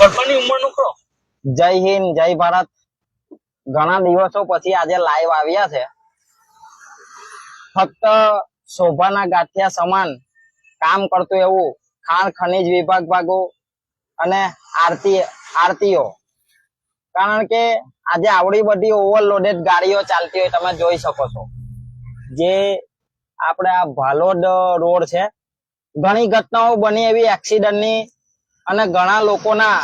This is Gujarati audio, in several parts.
જય હિન્દ, જય ભારત. ઘણા દિવસો પછી આજે લાઈવ આવ્યા છે. ફક્ત શોભાના ગાંઠિયા સમાન કામ કરતું એવું ખાણ ખનીજ વિભાગ ભાગો અને આરતી, આરતીઓ. કારણ કે આજે આવડી બધી ઓવરલોડેડ ગાડીઓ ચાલતી હોય તમે જોઈ શકો છો. જે આપણે આ ભાલોડ રોડ છે. ઘણી ઘટનાઓ બની એવી એક્સિડન્ટની અને ઘણા લોકોના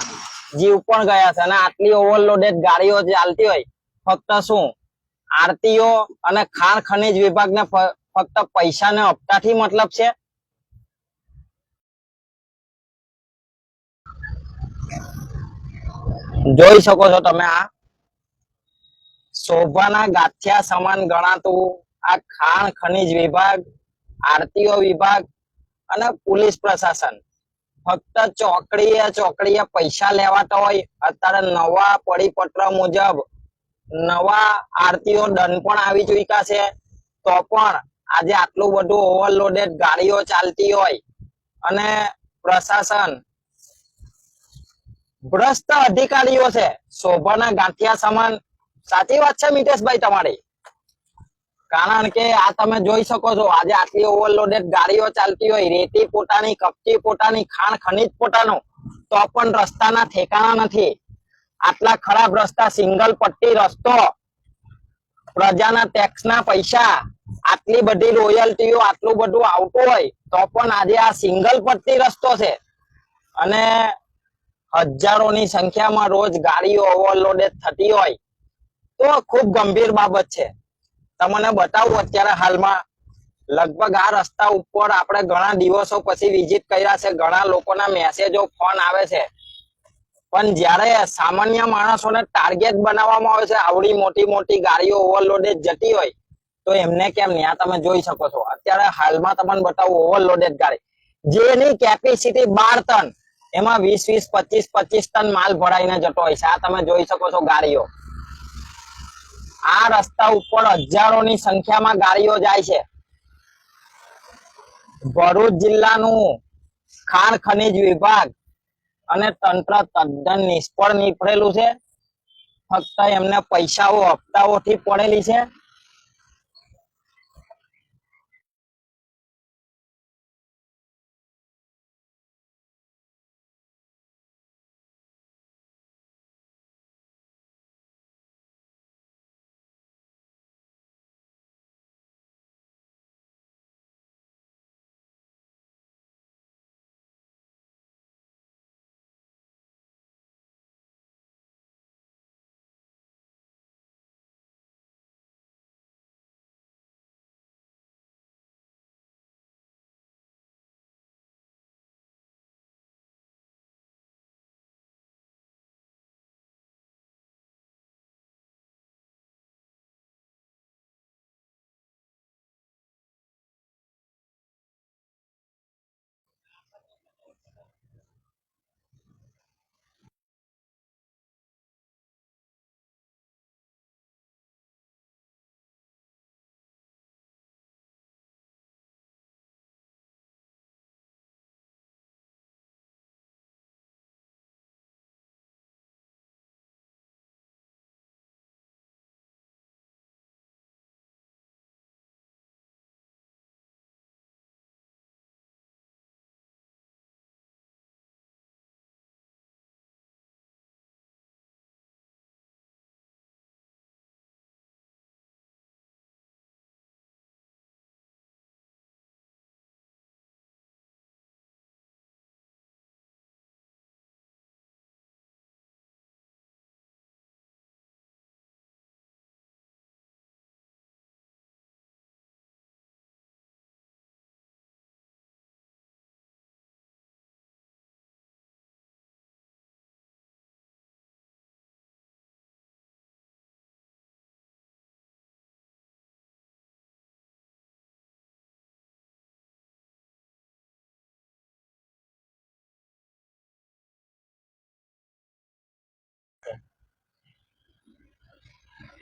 જીવ પણ ગયા છે અને આટલી ઓવરલોડેડ ગાડીઓ ચાલતી હોય, ફક્ત શું? આરતીઓ અને ખાણ ખનિજ વિભાગને ફક્ત પૈસાને હપ્તાથી મતલબ છે? જોઈ શકો છો તમે આ. શોભાના ગાંઠિયા સમાન ગણાતું આ ખાણ ખનીજ વિભાગ, આરતીઓ વિભાગ અને પોલીસ પ્રશાસન. ફક્ત ચોકડીએ ચોકડીએ પૈસા લેવાતા હોય. અત્યારે નવા પરિપત્ર મુજબ નવા આરતીઓ દંડ પણ આવી ચુક્યા છે. તો પણ આજે આટલું બધું ઓવરલોડેડ ગાડીઓ ચાલતી હોય અને પ્રશાસન ભ્રષ્ટ અધિકારીઓ છે. શોભાના ગાંઠિયા સમાન. સાચી વાત છે મિતેશભાઈ તમારી? કારણ કે આ તમે જોઈ શકો છો, આજે આટલી ઓવરલોડેડ ગાડીઓ ચાલતી હોય, રેતી પોતાની, કપચી પોતાની, ખાણ ખનીજ પોતાનું, તો પણ રસ્તાના ઠેકાણા નથી. આટલા ખરાબ રસ્તા, સિંગલ પટ્ટી રસ્તો, પ્રજાના ટેક્સના પૈસા, આટલી બધી રોયલ્ટીઓ આટલું બધું આવતું હોય, તો પણ આજે આ સિંગલ પટ્ટી રસ્તો છે. અને હજારોની સંખ્યામાં રોજ ગાડીઓ ઓવરલોડેડ થતી હોય, તો ખૂબ ગંભીર બાબત છે. તમને બતાવું અત્યારે હાલમાં લગભગ આ રસ્તા ઉપર આપણે ઘણા દિવસો પછી વિઝિટ કર્યા છે. ઘણા લોકોના મેસેજો ફોન આવે છે. પણ જ્યારે સામાન્ય માણસોને ટાર્ગેટ બનાવવામાં આવે છે, આવડી મોટી મોટી ગાડીઓ ઓવરલોડેડ જતી હોય, તો એમને કેમ નહીં? તમે જોઈ શકો છો. અત્યારે હાલમાં તમને બતાવું ઓવરલોડેડ ગાડી. જેની કેપેસિટી બાર ટન, એમાં વીસ વીસ, પચીસ પચીસ ટન માલ ભરાઈને જતો હોય છે. આ તમે જોઈ શકો છો ગાડીઓ. આ રસ્તા ઉપર હજારોની સંખ્યામાં ગાડીઓ જાય છે. ભરૂચ જિલ્લાનું ખાણ ખનીજ વિભાગ અને તંત્ર તદ્દન નિષ્ફળ નીપડેલું છે. ફક્ત એમને પૈસાઓ હપ્તાઓથી પડેલી છે.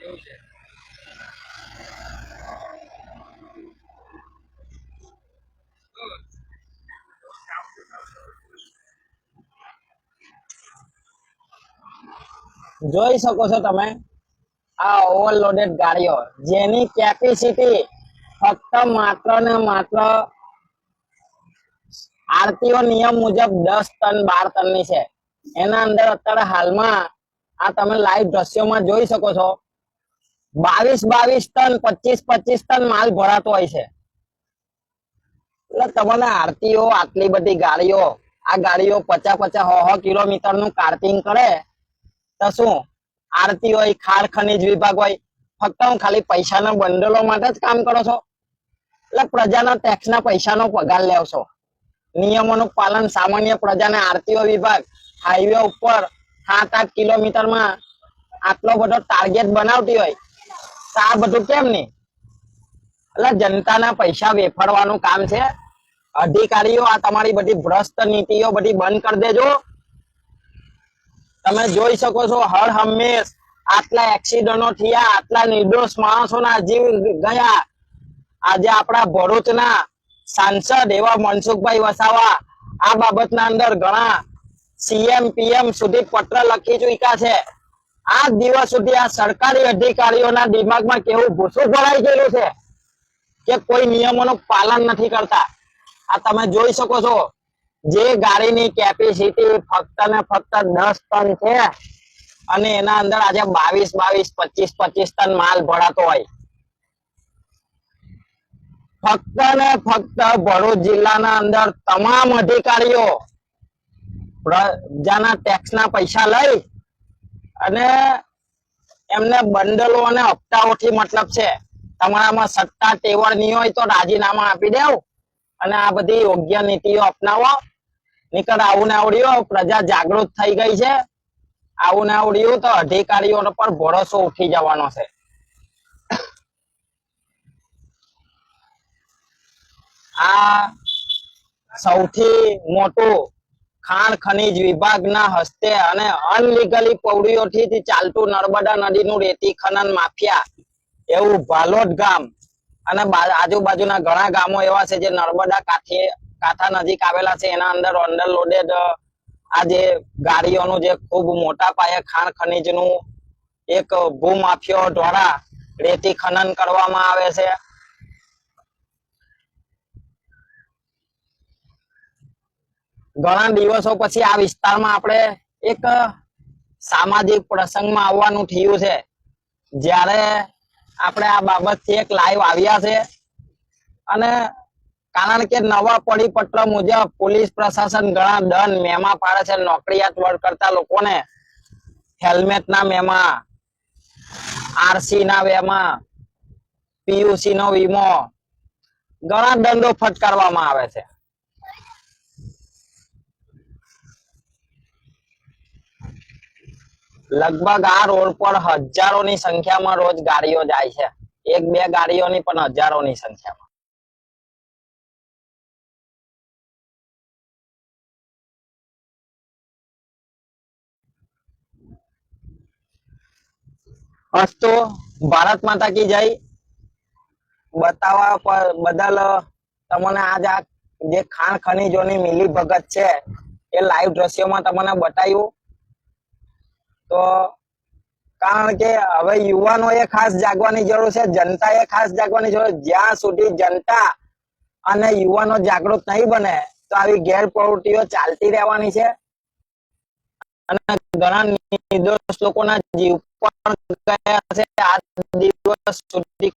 એવું છે જોઈ શકો છો તમે આ ઓવરલોડેડ ગાડીઓ, જેની કેપેસિટી ફક્ત માત્ર ને માત્ર આરટીઓ નિયમ મુજબ દસ ટન, બાર ટનની છે. એના અંદર અત્યારે હાલમાં આ તમે લાઈવ દ્રશ્યોમાં જોઈ શકો છો. બાવીસ બાવીસ ટન, પચીસ પચીસ ટન માલ ભરાતો હોય છે. એટલે તમને આરતીઓ, આટલી બધી ગાડીઓ, આ ગાડીઓ પચાસ પચાસ સો કિલોમીટરનું કાર્ટિંગ કરે, તો શું? આરતી હોય, ખાર ખનીજ વિભાગ હોય, ફક્ત હું ખાલી પૈસાના બંડલો માટે જ કામ કરો છો? એટલે પ્રજાના ટેક્સના પૈસાનો પગાર લેવ છો. નિયમોનું પાલન સામાન્ય પ્રજાને આરતીઓ વિભાગ હાઈવે ઉપર સાત, આઠ કિલોમીટરમાં આટલો બધો ટાર્ગેટ બનાવતી હોય આ બધું કેમ નહીં? એટલે જનતાના પૈસા વેફાડવાનું કામ છે. અધિકારીઓ આ તમારી બધી ભ્રષ્ટ નીતિઓ બધી બંધ કરી દેજો. તમે જોઈ શકો છો, હર હંમેશ આટલા એક્સિડન્ટો થયા, આટલા નિર્દોષ માણસોના જીવ ગયા. આજે આપણા ભરૂચના સાંસદ એવા મનસુખભાઈ વસાવા, આ બાબતના અંદર ઘણા સીએમ પીએમ સુધી પત્ર લખી ચુક્યા છે. આ દિવસ સુધી આ સરકારી અધિકારીઓના દિમાગમાં કેવું ભૂસું ભરાઈ ગયેલું છે કે કોઈ નિયમોનું પાલન નથી કરતા. આ તમે જોઈ શકો છો, જે ગાડીની કેપેસિટી ફક્ત ને ફક્ત દસ ટન છે અને એના અંદર આજે બાવીસ બાવીસ, પચીસ પચીસ ટન માલ ભરાતો હોય. ફક્ત ને ફક્ત ભરૂચ જિલ્લાના અંદર તમામ અધિકારીઓ પ્રજાના ટેક્સના પૈસા લઈ અને એમને બંડલો અને હપ્તાઓથી મતલબ છે, તમારામાં સત્તા ટેવળ નહીં હોય તો રાજીનામા આપી દેવ અને આ બધી યોગ્ય નીતિઓ અપનાવો. નીકળ આવું ને આવડ્યું પ્રજા જાગૃત થઈ ગઈ છે. આવું ને આવડ્યું તો અધિકારીઓ પર ભરોસો ઉઠી જવાનો છે. આ સૌથી મોટું ખાણ, ખનીજ વિભાગના હસ્તે અને અનલીગલી પૌડીઓથી ચાલતું નર્મદા નદીનું રેતી ખનન માફિયા. એવું ભાલોટ ગામ અને આજુબાજુના ઘણા ગામો એવા છે જે નર્મદા કાંઠે, કાંઠા નજીક આવેલા છે. એના અંદર અંડર લોડેડ આ જે ગાડીઓનું જે ખૂબ મોટા પાયે ખાણ, ખનીજનું એક ભૂમાફિયો દ્વારા રેતી ખનન કરવામાં આવે છે. ઘણા દિવસો પછી આ વિસ્તારમાં આપણે એક સામાજિક પ્રસંગમાં આવવાનું થયું છે. જ્યારે આપણે આ બાબતથી એક લાઈવ આવ્યા છે. અને કારણ કે નવા પરિપત્ર મુજબ પોલીસ પ્રશાસન ઘણા દંડ મેમા પાડે છે. નોકરિયાત વર્ગ કરતા લોકોને હેલ્મેટ ના મેમા આરસી ના વેમા પીયુસી નો વીમો, ઘણા દંડો ફટકારવામાં આવે છે. લગભગ આ રોડ પર હજારોની સંખ્યામાં રોજ ગાડીઓ જાય છે. એક બે ગાડીઓની પણ હજારોની સંખ્યામાં. અસ્તો, ભારત માતા કી જય. બતાવવા પર, બદલ તમને આજ આ જે ખાણ ખનીજોની મિલી ભગત છે, એ લાઈવ દ્રશ્યોમાં તમને બતાવ્યું તો કારણ કે હવે યુવાનોએ ખાસ જાગવાની જરૂર છે, જનતાએ ખાસ જાગવાની જરૂર જ્યાં સુધી જનતા અને યુવાનો જાગૃત નહીં બને, તો આવી ગેરપ્રવૃત્તિઓ ચાલતી રહેવાની છે. અને ઘણા નિર્દોષ લોકોના જીવ પણ ગયા છે. આ દિવસ સુધી